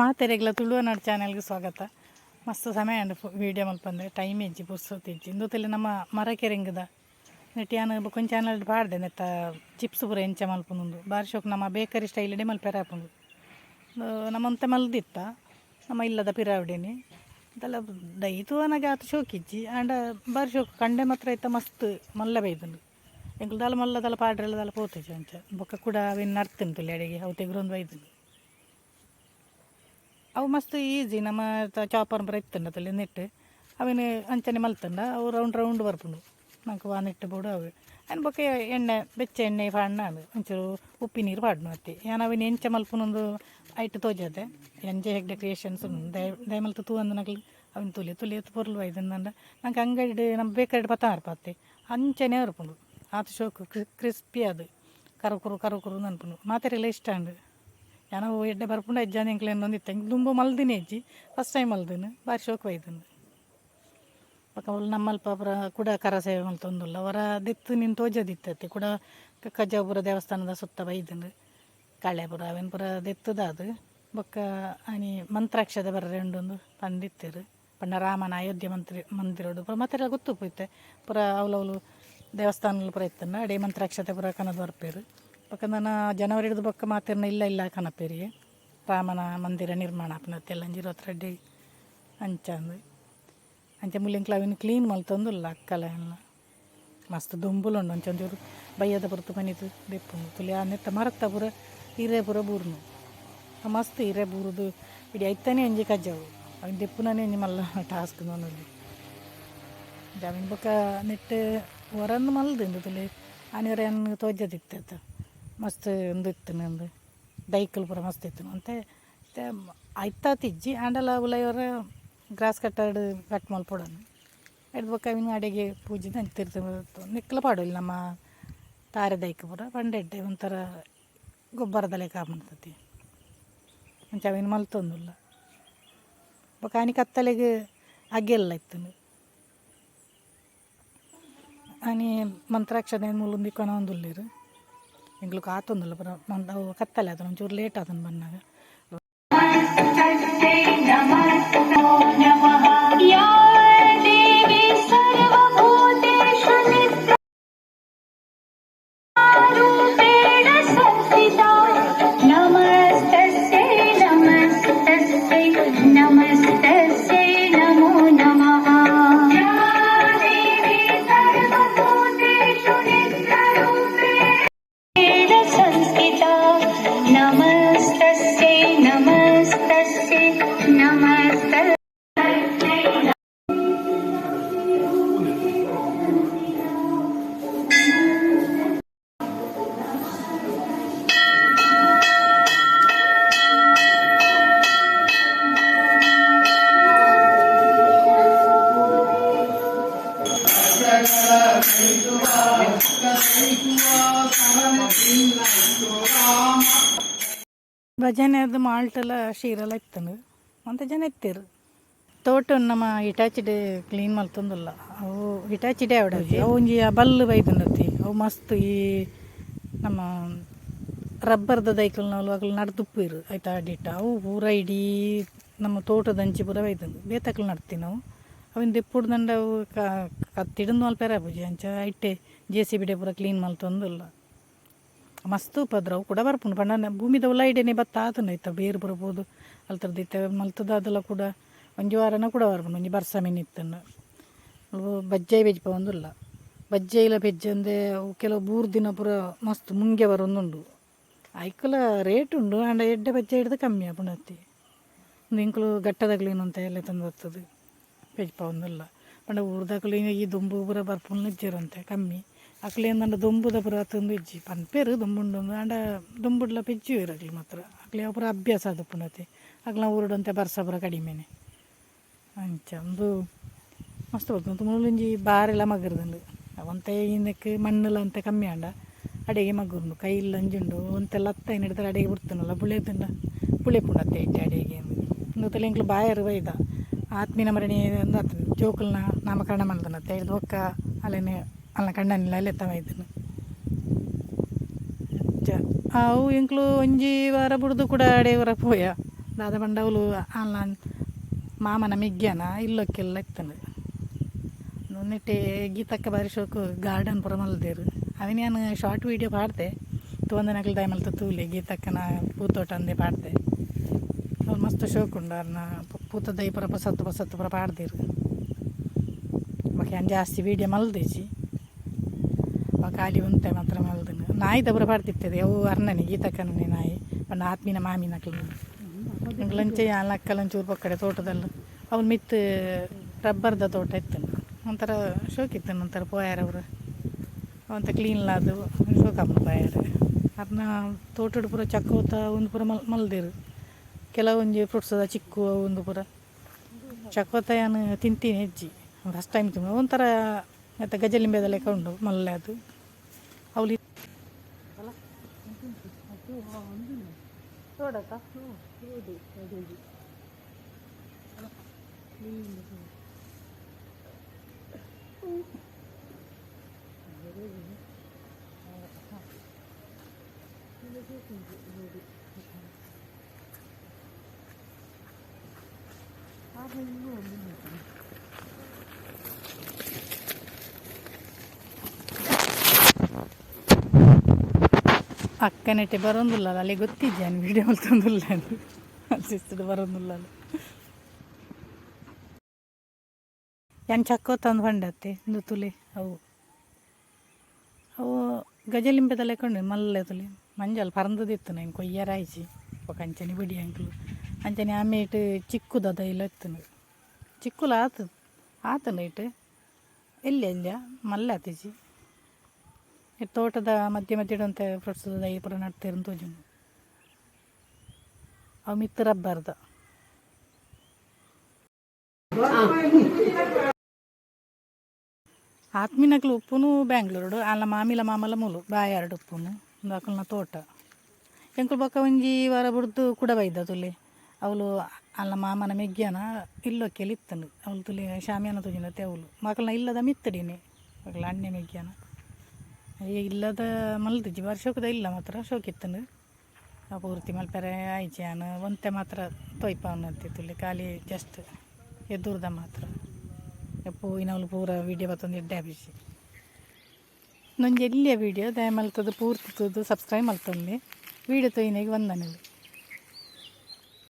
ಮಾತೆರೆಗ್ಲ ತುಳುವನಾಡು ಚಾನೆಲ್ಗೆ ಸ್ವಾಗತ. ಮಸ್ತ್ ಸಮಯ ಅಂಡ್ ವೀಡಿಯೋ ಮಲ್ಪಂದೆ ಟೈಮ್ ಇಜ್ಜಿ ಪುಸ್ತಕ ಇಜ್ಜಿ ಇಂದೂತಲ್ಲಿ ನಮ್ಮ ಮರಕೆರೆಂಗದ ನೆಟ್ಟಿ ಯಾನ ಕೊಂಚ ಚಾನಲ್ ಪಾಡ್ದೆ ನೆತ್ತ ಚಿಪ್ಸ್ ಪೂರ ಎಂಚ ಮಲ್ಪುನುಂದು ಬಾರಿ ಶೋಕ್ ನಮ್ಮ ಬೇಕರಿ ಸ್ಟೈಲ್ಡೆ ಮಲ್ಪೆರ ಹಾಪುಂಡು ನಮ್ಮಂತೆ ಮಲ್ದಿತ್ತ. ನಮ್ಮ ಇಲ್ಲದ ಪಿರಾವಡಿನಿ. ಅದೆಲ್ಲ ದೈತು ನನಗೆ ಆತ ಶೋಕಿಜ್ಜಿ ಆಂಡ ಬಾರಿ ಶೋಕ್ ಕಂಡೆ ಮಾತ್ರ ಇತ್ತ ಮಸ್ತ್ ಮಲ್ಲ ಬೈದುಂಡು. ಎಂಕ್ಲು ದಾಲ ಮಲ್ಲದಲ್ಲ ಪಾಡ್ರೆಲ್ಲ ದಾಲ ಪೋತೇಜು ಅಂಚ. ಬೊಕ್ಕ ಕೂಡ ಅವೇನು ನರ್ತಿನ ತುಳಿ ಅಡಿಗೆ ಅವು ತೆಗ್ರೊಂದು ಬೈದುಂಡು. ಅವು ಮಸ್ತ್ ಈಸಿ ನಮ್ಮ ಚಾಪರ್ ಬರ ಇತ್ತಂಡ ತಲೆ ನೆಟ್ಟು. ಅವಿನ ಅಂಚನೆ ಮಲ್ತಂಡ, ಅವು ರೌಂಡ್ ರೌಂಡ್ ಬರ್ಪುಂಡು. ನಂಗೆ ವಾ ನೆಟ್ಟು ಬೋಡು ಅವು. ಅನ್ ಬೊಕ್ಕ ಎಣ್ಣೆ, ಬೆಚ್ಚ ಎಣ್ಣೆ ಪಾಡ್ನ ಒಂಚೂರು ಉಪ್ಪಿ ನೀರು ಪಾಡ್ನು ಅತ್ತೆ ಯಾನ್ ಅವಿನ ಎಂಚ ಮಲ್ಪುನೊಂದು ಐಟ್ ತೋಜದೆ. ಎಂಜೆ ಹೆಗ್ಡೆ ಕ್ರಿಯೇಷನ್ಸ್ ದಯ ದಯಮಲ್ತು ತೂ ಅಂದು ನಕ್ಲು ಅವಿನ ತುಲಿ ತುಲಿ ಎತ್ತು ಪೊರ್ಲು ಐದಂದ ನಂಗೆ ಅಂಗಡಿ ನಮ್ಮ ಬೇಕಾಡಿ ಪತ್ತ ಹರ್ಪಾತೆ ಅಂಚನೆ ಅರ್ಪುಂಡು. ಆತ ಶೋಕು ಕ್ರಿಸ್ಪಿ ಅದು. ಕರಕುರು ಕರಕುರು ಅನ್ಪುಂಡು ಮಾತೆರೆಲ್ಲ ಇಷ್ಟ ಅಂಡು. ಯಾನೋ ಎಡ್ಡೆ ಬರ್ಪುಂಡ ಎಜ್ಜಾನ ಎಂಕ್ಲೆ ಒಂದಿತ್ತ ದುಂಬು ಮಲ್ದಿನಿ ಅಜ್ಜಿ ಫಸ್ಟ್ ಟೈಮ್ ಮಲ್ದಿನಿ ಬಾರಿ ಶೋಕ ಒಯ್ದನು ಪಕ್ಕ ಅವ್ಳು ನಮ್ಮಲ್ಪ ಪುರ ಕೂಡ ಕರ ಸೇವೆ ಮಲ್ತೊಂದುಲ್ಲ ಅವರ ದಿತ್ತು ನಿನ್ ತೋಜದಿತ್ತತಿ ಕೂಡ ಕಜ್ಜಾಪುರ ದೇವಸ್ಥಾನದ ಸುತ್ತ ಬೈದನು ಕಾಳ್ಯಾಪುರ ಅವೆನ್ ಪೂರ ದೆತ್ತದ ಅದು ಬೊಕ್ಕ ಅನಿ ಮಂತ್ರಾಕ್ಷದ ಬರ రెంಡೊಂದು ತಂದಿತ್ತರು ಪಂಡ ರಾಮನ ಅಯೋಧ್ಯೆ ಮಂತ್ರಿ ಮಂದಿರೋಡು ಪುರ ಮತ್ತೆ ಗೊತ್ತು ಪೋಯ್ತೆ ಪುರ ಅವಲವಲು ದೇವಸ್ಥಾನಲ್ಲಿ ಪುರ ಇತ್ತನ್ನ ಅಡೆ ಮಂತ್ರಾಕ್ಷತೆ ಪುರ ಕನದ ಬರ್ಪೇರು ಪಕ್ಕ ನಾನು ಜನವರಿ ಹಿಡಿದು ಮಾತಿರ್ನ ಇಲ್ಲ ಇಲ್ಲ ಕನಪೇರಿಗೆ ರಾಮನ ಮಂದಿರ ನಿರ್ಮಾಣ ಆಪನತ್ತೆಲ್ಲ ಇರುವತ್ತು ರೆಡ್ಡಿ ಅಂಚಂದು ಅಂಚ ಮುಲ್ಲಿಂಕ್ಲ ಕ್ಲಾವಿನ ಕ್ಲೀನ್ ಮಲ್ತೊಂದುಲ್ಲ ಅಕ್ಕಲ ಎಲ್ಲ. ಮಸ್ತ್ ದುಂಬುಲುಂಡು ಒಂಚೊಂಚೂರು ಬಯ್ಯದ ಪುರತು ಮನಿತು ದೆಪ್ಪು ತುಲಿ ಆ ನೆತ್ತ ಮರತ್ತ ಪುರ ಹಿರೇ ಪುರ ಬೂರ್ನು ಮಸ್ತ್ ಹಿರೇ ಬೂರುದು ಇಡೀ ಐತಾನೆ ಅಂಜಿ ಕಜ್ಜವು. ಅವಿನ ದೆಪ್ಪುನೇ ಅಂಜಿ ಮಲ್ಲ ಟಾಸ್ಕ್ ನೋನಲ್ಲಿ ಜಾಮೀನ್ ಬೊಕ್ಕ ನೆಟ್ಟು ಹೊರನ್ನು ಮಲ್ದಿಂದು ತುಲಿ. ಆನಿವರೆಯನ್ನು ತೋಜದಿತ್ತ ಮಸ್ತ್ ಒಂದಿತ್ತು ನಂದು. ದೈಕಲ್ಪುರ ಮಸ್ತ್ ಇತ್ತು. ಅಂತ ಆಯ್ತಾತಿಜ್ಜಿ ಆಂಡಲ ಉಲೈವರ ಗ್ರಾಸ್ ಕಟ್ಟಡ್ ಕಟ್ ಮಲ್ಪಡೋನು ಇಡ್ಬೇಕಾವಿನ ಅಡಿಗೆ ಪೂಜೆ ಅಂತಿರ್ತು ನಿಕ್ಕಲ ಪಾಡೋಲ್ಲ ನಮ್ಮ ತಾರೆ ದೈಕಪುರ ಪಂಡೆಡ್ಡೆ ಒಂಥರ ಗೊಬ್ಬರದಲ್ಲೇ ಕಾಮಂತತಿ ಮುಂಚೆ ಅವಿನ ಮಲ್ತೊಂದಿಲ್ಲ ಕಾನಿ ಕತ್ತಲೆಗೆ ಅಗ್ಗೆಲ್ಲ ಇತ್ತು ಅನಿ ಮಂತ್ರಾಕ್ಷರ ಮುಲ್ಲುಂದಿಕ್ಕೋನ ಒಂದುಲ್ಲಿರು. எங்களுக்கு ಆತೊಂದಲ್ಲ ಬರ ಒಂದು ಕತ್ತಲೆ ಆದ ಒಂಚೂರು ಲೇಟ್ ಆತನ ಬಂದಾಗ ಭಜನೆ ಅದು ಮಾಲ್ಟೆಲ್ಲ ಶೀರೆಲ್ಲ ಇತ್ತನು ಅಂತ ಜನ ಇತ್ತಿರು. ತೋಟ ನಮ್ಮ ಇಟಾಚಿಡೆ ಕ್ಲೀನ್ ಮಲ್ತೊಂದಿಲ್ಲ ಅವು ಇಟಾಚಿಡೆ ಅವಡತಿ ಅವು ಒಂಜಿ ಬಲ್ಲು ಬೈದಂಡತಿ ಅವು ಮಸ್ತ್ ಈ ನಮ್ಮ ರಬ್ಬರ್ದ ದೈಕಲ್ ನಾವು ಅಗಲು ನಡ್ದುಪ್ಪಿರು ಆಯ್ತಾ ಅಡಿಟ್ಟ ಅವು ಪೂರ ಇಡೀ ನಮ್ಮ ತೋಟದ ಅಂಚಿ ಪೂರ ಬೈದಂಡು ಬೇತಕ್ಲು ನಡ್ತೀವಿ ನಾವು. ಅವಿನ ದಿಪ್ಪುಡ್ದಂಡ ಅವು ಕತ್ತಿಡಂದು ಮಲ್ಪೇರ ಪೂಜೆ ಅಂಚ ಇಟ್ಟೆ ಜೆ ಸಿ ಬಿಡೆ ಪೂರ ಕ್ಲೀನ್ ಮಲ್ತೊಂದಿಲ್ಲ ಮಸ್ತ್ ಪದ್ರವು ಕೂಡ ಬರ್ಪುಂಡು. ಪಂಡ ಭೂಮಿದ ಉಳ್ಳೈಡೆನೆ ಬತ್ತ ಆತನ ಐತ. ಬೇರು ಬರ್ಬೋದು ಅಲ್ತರದ್ದು ಮಲ್ತದ ಅದೆಲ್ಲ ಕೂಡ ಒಂಜಿ ವಾರನ ಕೂಡ ಬರ್ಪುಂಡು, ಒಂಜಿ ಬರ್ಸ ಮೀನು ಇತ್ತನ್ನು ಬಜ್ಜೆ ಬಜ್ಜೆ ಬೆಜ್ಪ ಇಲ್ಲ ಬಜ್ಜೆ ಇಲ್ಲ ಬೆಜ್ಜೆ ಅಂದೆ ಅವು ಕೆಲವು ಮೂರು ದಿನ ಪೂರ ಮಸ್ತ್ ಮುಂಗೆ ಬರೊಂದುಂಡು. ಐಕಲ ರೇಟ್ ಉಂಡು, ಆಂಡ ಎಡ್ಡೆ ಬಜ್ಜೆ ಹಿಡ್ದು ಕಮ್ಮಿ ಆಪುಣತಿ ಒಂದು ಇಂಕಲು ಗಟ್ಟದಾಗ್ಲೇನು ಅಂತ ಎಲ್ಲ ತಂದು ಬರ್ತದೆ. ಬೆಜ್ಪ ಇಲ್ಲ ಪಂಡ ಊರ್ದಾಗ್ಲೂ ಈ ದುಂಬು ಪೂರ ಬರ್ಪುಂಡು ಇಜ್ಜಿರಂತೆ ಕಮ್ಮಿ. ಅಕ್ಲೇಂದಂಡ ದೊಂಬುದ ಪೂರ ತಂದು ಇಜ್ಜಿ. ಪನ್ಪೇರು ದುಂಬುಂಡು ಆಂಡ ದೊಂಬುಡ್ಲ ಪೆಜ್ಜಿ ಇರಕ್ಲಿ ಮಾತ್ರ. ಅಕ್ಲೆ ಪೂರ ಅಭ್ಯಾಸ ಅದು ಪುನತೆ. ಅಕ್ಲ ಊರುಡಂತೆ ಬರ್ಸ ಪೂರ ಕಡಿಮೆನೆ. ಅಂಚ, ಒಂದು ಮಸ್ತ್ ಬರ್ತದೆ. ಮುಳ್ಳೊಂಜಿ ಬಾರೆಲ್ಲ ಮಗರದಂಡು ಅವಂತೆ ಇನ್ನಕ್ಕೆ ಮಣ್ಣಲ್ಲ ಅಂತೆ ಕಮ್ಮಿ ಆಂಡ. ಅಡಿಗೆ ಮಗುಂಡು ಕೈ ಇಲ್ಲ ಅಂಜುಂಡು. ಒಂತೆಲ್ಲ ಅತ್ತ ಏನು ಹಿಡಿದ್ರೆ ಅಡಿಗೆ ಬಿಡ್ತಾನಲ್ಲ ಬುಳೆದಂಡ ಬುಳೆ ಪುಣತ್ತೆ ಇಟ್ಟೆ ಅಡಿಗೆ ಒಂದು ತಲೆ ಇಂಕ್ಲು ಬಾಯರು ಬೈದ ಆತ್ಮೀನ ಮರಣಿ ಅಂದ ಜೋಕಲ್ನ ನಾಮಕರಣ ಮಾಡ್ದನತ್ತೆ ಹಿಡ್ದು ಒಕ್ಕ ಅಲ್ಲೇನೆ ಅಲ್ಲ ಕಣ್ಣನಿಲ್ಲ ಅಲ್ಲೇ ತವ ಇದನ್ನು. ಅವು ಇಂಕ್ಲು ಒಂಜಿ ವಾರ ಬಿಡ್ದು ಕೂಡ ಅಡೆ ಹೊರ ಪೋಯ. ದಾದ ಬಂಡವಲು ಅಲ್ಲ, ಮಾಮನ ಮಿಗ್ಗ್ಯಾನ ಇಲ್ಲೊಕ್ಕೆಲ್ಲ ಇತ್ತನು ನೋಡಿಟ್ಟೆ ಗೀತಕ್ಕ ಬಾರಿ ಶೋಕು ಗಾರ್ಡನ್ ಪುರ ಮಲ್ದೇರು. ನಾನು ಶಾರ್ಟ್ ವೀಡಿಯೋ ಪಾಡ್ದೆ ತೊಂದ ನಕಲ್ ಟೈಮಲ್ಲಿ ತೂಲಿ, ಗೀತಕ್ಕನ ಪೂತೋಟ ಅಂದೆ ಪಾಡ್ದೆ ಅವ್ರು ಮಸ್ತ್ ಶೋಕ್ ಉಂಡು ಅವ್ರನ್ನ ಪೂತ ದೈ ಪುರ ಪಸತ್ತು ಪಸತ್ತು ಪುರ ಪಾಡ್ದಿರು. ಬಾಕಿ ಜಾಸ್ತಿ ವೀಡಿಯೋ ಮಲ್ದೇಜಿ. ಖಾಲಿ ಉಂಟೆ ಮಾತ್ರ ಮಲ್ದನು. ನಾಯಿ ದಬ್ರ ಬಾಡ್ತಿರ್ತದೆ ಅವು ಅರ್ನನಿ ಗೀತಕ್ಕನೇ ನಾಯಿ, ಒಂದು ಆತ್ಮೀನ ಮಾಮಿನ ನಕಲು ಲಂಚ ಅಕ್ಕಲಂಚೂರು ಪಕ್ಕಡೆ ತೋಟದಲ್ಲ, ಅವ್ನು ಮಿತ್ ರಬ್ಬರ್ದ ತೋಟ ಇತ್ತು. ಒಂಥರ ಶೋಕಿತ್ತು, ಒಂಥರ ಪೋಯಾರವ್ರು ಅವಂತ ಕ್ಲೀನ್ ಲಾದು ಶೋಕಮ್ಮ ಪೋಯಾರ. ಅದನ್ನ ತೋಟದ ಪೂರ ಚಕ್ಕೋತ ಒಂದು ಪೂರ ಮಲ್, ಮಲ್ದಿರು. ಕೆಲವೊಂದು ಫ್ರೂಟ್ಸ್ ಅದ ಚಿಕ್ಕು ಒಂದು ಪೂರ. ಚಕ್ಕೋತ ಏನು ತಿಂತೀನಿ ಹೆಜ್ಜಿ. ಫಸ್ಟ್ ಟೈಮ್ ತಿಂದು. ಒಂಥರ ಮತ್ತು ಗಜಲಿಂಬೆದ ಲೆಕ್ಕ ಉಂಡು ಮಲ್ಲೆ ಅದು ಅವಲಿ ಅಕ್ಕನೆಟ್ಟೆ ಬರೋಂದಿಲ್ಲ ಅಲ್ಲಿ ಗೊತ್ತಿದ್ದೆ ನಾನು ವಿಡಿಯೋ ತಂದಿಲ್ಲ ಅಲ್ಲಿಸ್ತದೆ ಅಲ್ಲಿ. ಏನು ಚಕ್ಕೋ ತಂದು ಹೊಂಡತ್ತೆ ಒಂದು ತುಲಿ, ಅವು. ಅವು ಗಜಲಿಂಬೆದಲ್ಲ ಕೊಂಡು ಮಲ್ಲೆ ತುಲಿ. ಮಂಜಲ್ ಪರಂದದಿತ್ತು ನಾನು ಕೊಯ್ಯರಾಯ್ಚಿ ಒಕ್ಕ ಅಂಚನೆ ಬಿಡಿ ಅಂಕ್ಲು. ಅಂಚನೆ ಆಮೇಟ್ ಚಿಕ್ಕುದದ ಇಲ್ಲ ಇತ್ತು ಚಿಕ್ಕುಲ ಆತು ಆತನ ಇಟ್ಟು. ಎಲ್ಲಿ ಅಲ್ಲ ಮಲ್ಲೆ ಮಧ್ಯೆ ಮಧ್ಯೆ ಇಡುವಂಥ ಫ್ರೂಟ್ಸ್ ದೈ ಪುರ ನಡ್ತಿರು ತೋಜುನು ಅವು ಮಿತ್ತರಬ್ಬಾರ್ದು ರಬ್ಬರ್ದ ಆತ್ಮಿನಕ್ಲು ಉಪ್ಪುನು ಬ್ಯಾಂಗ್ಳೂರು ಅಲ್ಲ ಮಾಮಿಲ ಮಾಮಲ ಮೂಲು, ಬಾಯಾರ್ಡು ಉಪ್ಪುನು ಅಕಲ್ನ ತೋಟ. ಎಂಕುಲು ಬೊಕ್ಕ ಒಂಜಿ ವಾರ ಬಿಡ್ದು ಕುಡ ಬೈದ ತುಲಿ. ಅವಳು ಅಲ್ಲ ಮಾಮನ ಮೆಗ್ಗ್ಯಾನ ಇಲ್ಲೊಕ್ಕೆಲಿ ಇತ್ತನು ಅವಳು ತುಲಿ ಶಾಮಿಯಾನ ತುಜಿನತ್ತೆ ಅವಳು ಮಕ್ಕಳನ್ನ ಇಲ್ಲದ ಮಿತ್ತಡಿನಿ. ಅಣ್ಣೆ ಮೆಗ್ಗ್ಯಾನ ಈಗ ಇಲ್ಲದ ಮಲ್ದಿಜ್ಜಿ ಶೋಕದ ಇಲ್ಲ ಮಾತ್ರ ಶೋಕಿತ್ತನು ಪೂರ್ತಿ ಮಲ್ಪೆರೆ ಆಯ್ಚಾನ ಒಂತೆ ಮಾತ್ರ ತೊಯ್ಪ ಅನ್ನತ್ತಿತ್ತುಲಿ ಖಾಲಿ ಜಸ್ಟ್ ಎದುರ್ದ ಮಾತ್ರ. ಎಪ್ಪು ಇನವಳು ಪೂರ ವೀಡಿಯೋ ಬತ್ತೊಂದು ಎಡ್ಡೆ ಹಬ್ಬಿಸಿ ನಂಗೆ ಎಲ್ಲಿಯ ವೀಡಿಯೋ ಪೂರ್ತಿ ತುದು ಸಬ್ಸ್ಕ್ರೈಬ್ ಮಲ್ತೊಂದು ವೀಡಿಯೋ ತೊಯ್ನಿಗೆ ಬಂದನಲ್ಲಿ